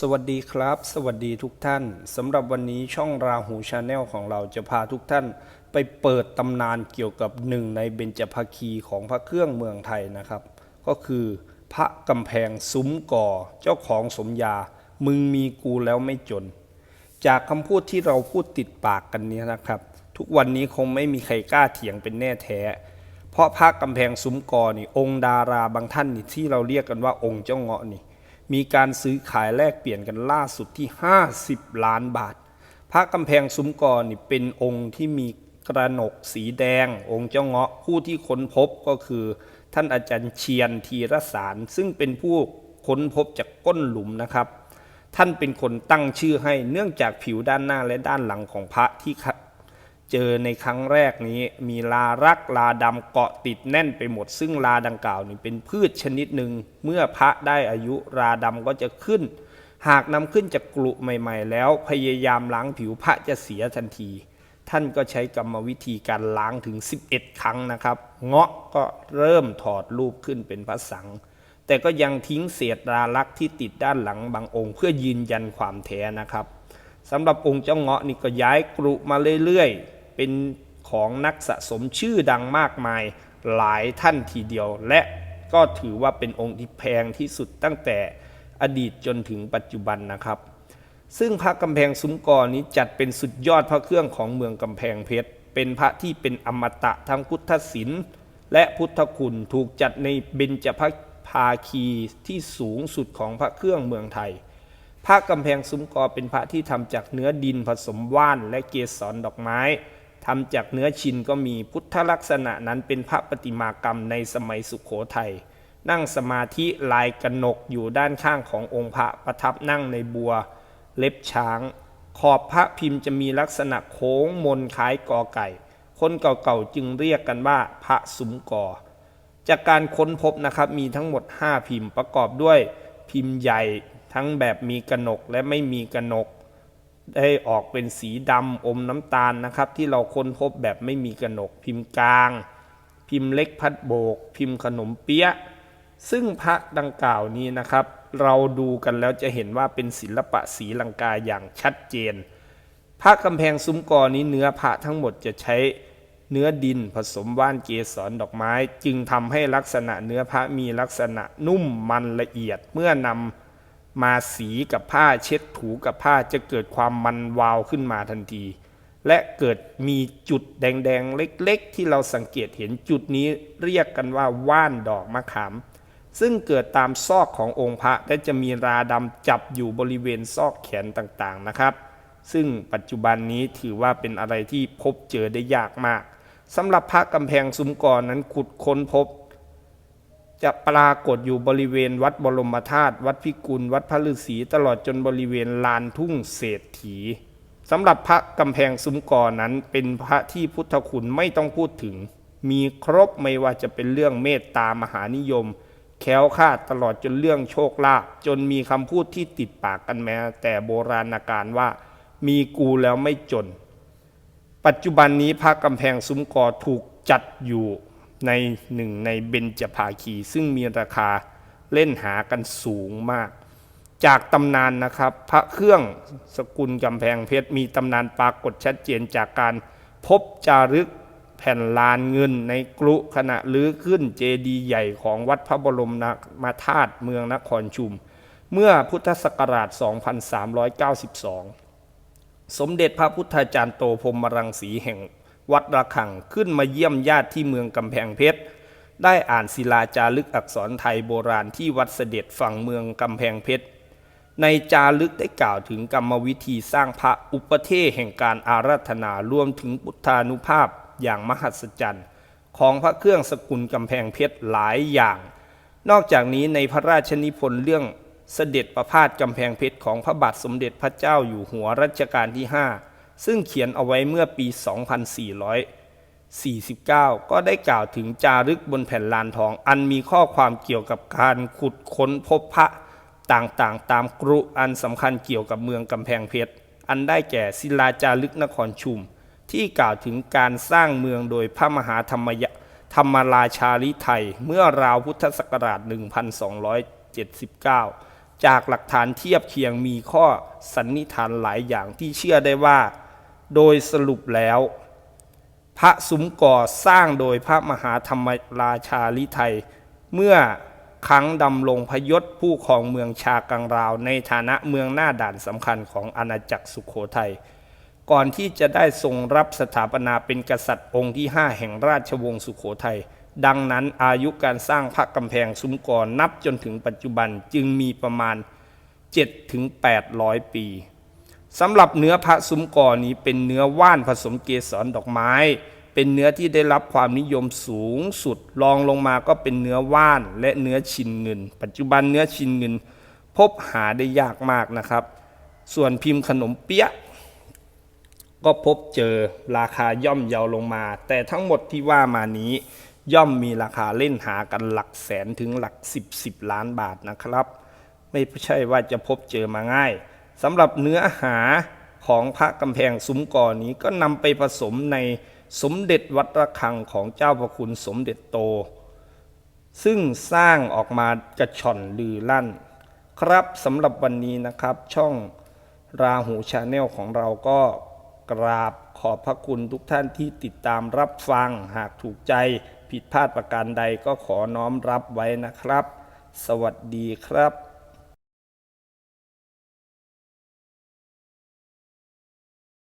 สวัสดีครับ สวัสดีทุกท่านสำหรับวันนี้ช่องราหูชาแนลของเราจะพาทุกท่าน ไปเปิดตำนานเกี่ยวกับหนึ่งในเบญจภาคีของพระเครื่องเมืองไทยนะครับ ก็คือพระกำแพงซุ้มก่อเจ้าของสมญา มึงมีกูแล้วไม่จน จากคำพูดที่เราพูดติดปากกันนี้นะครับ ทุกวันนี้คงไม่มีใครกล้าเถียงเป็นแน่แท้ เพราะพระกำแพงซุ้มก่อนี่องค์ดาราบางท่านนี่ที่เราเรียกกันว่าองค์เจ้าเงาะนี่ มีการซื้อขายแลกเปลี่ยนกันล่าสุดที่ 50 ล้านบาท พระกำแพงซุ้มกอนี่เป็นองค์ที่มีกระหนกสีแดง องค์เจ้าเงาะผู้ที่ค้นพบก็คือ ท่านอาจารย์เชียนทีรสาร ซึ่งเป็นผู้ค้นพบจากก้นหลุมนะครับ ท่านเป็นคนตั้งชื่อให้เนื่องจากผิวด้านหน้าและด้านหลังของพระที่ เจอในครั้งแรกนี้มีลารักลาดำเกาะติดแน่นไปหมด ซึ่งลาดังกล่าวนี่เป็นพืชชนิดหนึ่งเมื่อพระได้อายุลาดำก็จะขึ้น หากนำขึ้นจากกลุใหม่ ๆ แล้วพยายามล้างผิวพระจะเสียทันที ท่านก็ใช้กรรมวิธีการล้างถึง 11 ครั้งนะครับ เงาะก็เริ่มถอดรูปขึ้นเป็นพระสังแต่ก็ยังทิ้งเศษราลักษ์ที่ติดด้านหลังบางองค์ เพื่อยืนยันความแท้นะครับ สำหรับองค์เจ้าเงาะนี่ก็ย้ายกรุมาเรื่อยๆ เป็นของนักสะสมชื่อดังมากมายหลายท่านทีเดียว และก็ถือว่าเป็นองค์ที่แพงที่สุดตั้งแต่อดีตจนถึงปัจจุบันนะครับ ซึ่งพระกำแพงซุ้มกอนี้จัดเป็นสุดยอดพระเครื่องของเมืองกำแพงเพชร เป็นพระที่เป็นอมตะทั้งพุทธศิลป์และพุทธคุณถูกจัดในเบญจพภาคีที่สูงสุดของพระเครื่องเมืองไทย พระกำแพงซุ้มกอเป็นพระที่ทำจากเนื้อดินผสมว่านและเกสรดอกไม้ทำจากเนื้อชินก็มีพุทธลักษณะนั้นเป็นพระปฏิมากรรมในสมัยสุขโขทัยนั่งสมาธิลายกนกอยู่ด้านข้างขององค์พระประทับนั่งในบัว เล็บช้าง ขอบพระพิมพ์จะมีลักษณะโค้งมนคล้ายกอไก่ คนเก่าๆจึงเรียกกันว่าพระสุมกอ จากการค้นพบนะครับมีทั้งหมด 5 พิมพ์ประกอบด้วยพิมพ์ใหญ่ ทั้งแบบมีกระหนกและไม่มีกระหนก ได้ออกเป็นสีดำอมน้ำตาลนะครับ ที่เราค้นพบแบบไม่มีกระหนก พิมพ์กลาง พิมพ์เล็กพัดโบก พิมพ์ขนมเปี๊ยะซึ่งพระดังกล่าวนี้นะครับ เราดูกันแล้วจะเห็นว่าเป็นศิลปะสีลังกาอย่างชัดเจน พระกำแพงซุ้มกอนี้เนื้อพระทั้งหมดจะใช้เนื้อดินผสมว่านเกสรดอกไม้ จึงทำให้ลักษณะเนื้อพระมีลักษณะนุ่มมันละเอียดเมื่อนำ มาสีกับผ้าเช็ดถูกับผ้าจะเกิดความมันวาวขึ้นมาทันที และเกิดมีจุดแดงๆ เล็กๆ ที่เราสังเกตเห็นจุดนี้เรียกกันว่าว่านดอกมะขาม ซึ่งเกิดตามซอกขององค์พระและจะมีราดำจับอยู่บริเวณซอกแขนต่างๆนะครับ ซึ่งปัจจุบันนี้ถือว่าเป็นอะไรที่พบเจอได้ยากมากสำหรับพระกำแพงซุ้มกอนั้นขุดค้นพบ จะปรากฏอยู่บริเวณวัดบรมธาตุวัดพิกุล วัดพระฤาษีตลอดจนบริเวณลานทุ่งเศรษฐีสำหรับพระกำแพงซุ้มก่อนั้นเป็นพระที่พุทธคุณไม่ต้องพูดถึง มีครบไม่ว่าจะเป็นเรื่องเมตตามหานิยม แคล้วคาดตลอดจนเรื่องโชคลาภจนมีคำพูดที่ติดปากกันแม้ แต่โบราณกาลว่า มีกูแล้วไม่จน ปัจจุบันนี้พระกำแพงซุ้มก่อถูกจัดอยู่ ในหนึ่งในเบญจภาคี ซึ่งมีราคาเล่นหากันสูงมาก จากตำนานนะครับ พระเครื่องสกุลกำแพงเพชรมีตำนานปรากฏชัดเจนจากการพบจารึกแผ่นลานเงินในกรุขณะลื้อขึ้นเจดีย์ใหญ่ของวัดพระบรมมาธาตุเมืองนครชุม เมื่อพุทธศักราช 2392 สมเด็จพระพุทธาจารย์โตพรมรังสีแห่ง วัดระฆังขึ้นมาเยี่ยมญาติที่เมืองกำแพงเพชร ได้อ่านศิลาจารึกอักษรไทยโบราณที่วัดเสด็จฝั่งเมืองกำแพงเพชร ในจารึกได้กล่าวถึงกรรมวิธีสร้างพระอุปเทศแห่งการอาราธนารวมถึงพุทธานุภาพอย่างมหัศจรรย์ของพระเครื่องสกุลกำแพงเพชรหลายอย่าง นอกจากนี้ในพระราชนิพนธ์เรื่องเสด็จประพาสกำแพงเพชรของพระบาทสมเด็จพระเจ้าอยู่หัวรัชกาลที่ 5 ซึ่งเขียนเอาไว้เมื่อปี 2449 ก็ได้กล่าวถึงจารึกบนแผ่นลานทอง อันมีข้อความเกี่ยวกับการขุดค้นพบพระต่างๆ ตามกรุอันสำคัญเกี่ยวกับเมืองกำแพงเพชร อันได้แก่ศิลาจารึกนครชุม ที่กล่าวถึงการสร้างเมืองโดยพระมหาธรรมยธรรมราชาลิไทยเมื่อราวพุทธศักราช 1279 จากหลักฐานเทียบเคียงมีข้อสันนิษฐานหลายอย่างที่เชื่อได้ว่า โดยสรุปแล้ว พระสุมก่อสร้างโดยพระมหาธรรมราชาลิไทย เมื่อครั้งดำรงพยศผู้ครองเมืองชากังราว ในฐานะเมืองหน้าด่านสำคัญของอาณาจักรสุขโขทัยก่อนที่จะได้ทรงรับสถาปนาเป็นกษัตริย์องค์ที่ 5 แห่งราชวงศ์สุขโขทัยดังนั้นอายุการสร้างพระกำแพงซุ้มกอนับจนถึงปัจจุบันจึงมีประมาณ 7-800ถึง800ปี สำหรับเนื้อพระซุ้มกอนี้เป็นเนื้อว่านผสมเกสรดอกไม้ เป็นเนื้อที่ได้รับความนิยมสูงสุดรองลงมาก็เป็นเนื้อว่านและเนื้อชินเงิน ปัจจุบันเนื้อชินเงิน พบหาได้ยากมากนะครับ ส่วนพิมพ์ขนมเปี๊ยะก็พบเจอราคาย่อมเยาลงมา แต่ทั้งหมดที่ว่ามานี้ย่อมมีราคาเล่นหากันหลักแสนถึงหลักสิบสิบล้านบาทนะครับ ไม่ใช่ว่าจะพบเจอมาง่าย สำหรับเนื้อหาของพระกำแพงซุ้มก่อนี้ก็นำไปผสมในสมเด็จวัดระฆังของเจ้าพระคุณสมเด็จโต ซึ่งสร้างออกมากระชอนลือลั่น ครับสำหรับวันนี้นะครับช่องราหูชาแนลของเราก็กราบขอบพระคุณทุกท่านที่ติดตามรับฟังหากถูกใจผิดพลาดประการใดก็ขอน้อมรับไว้นะครับ สวัสดีครับ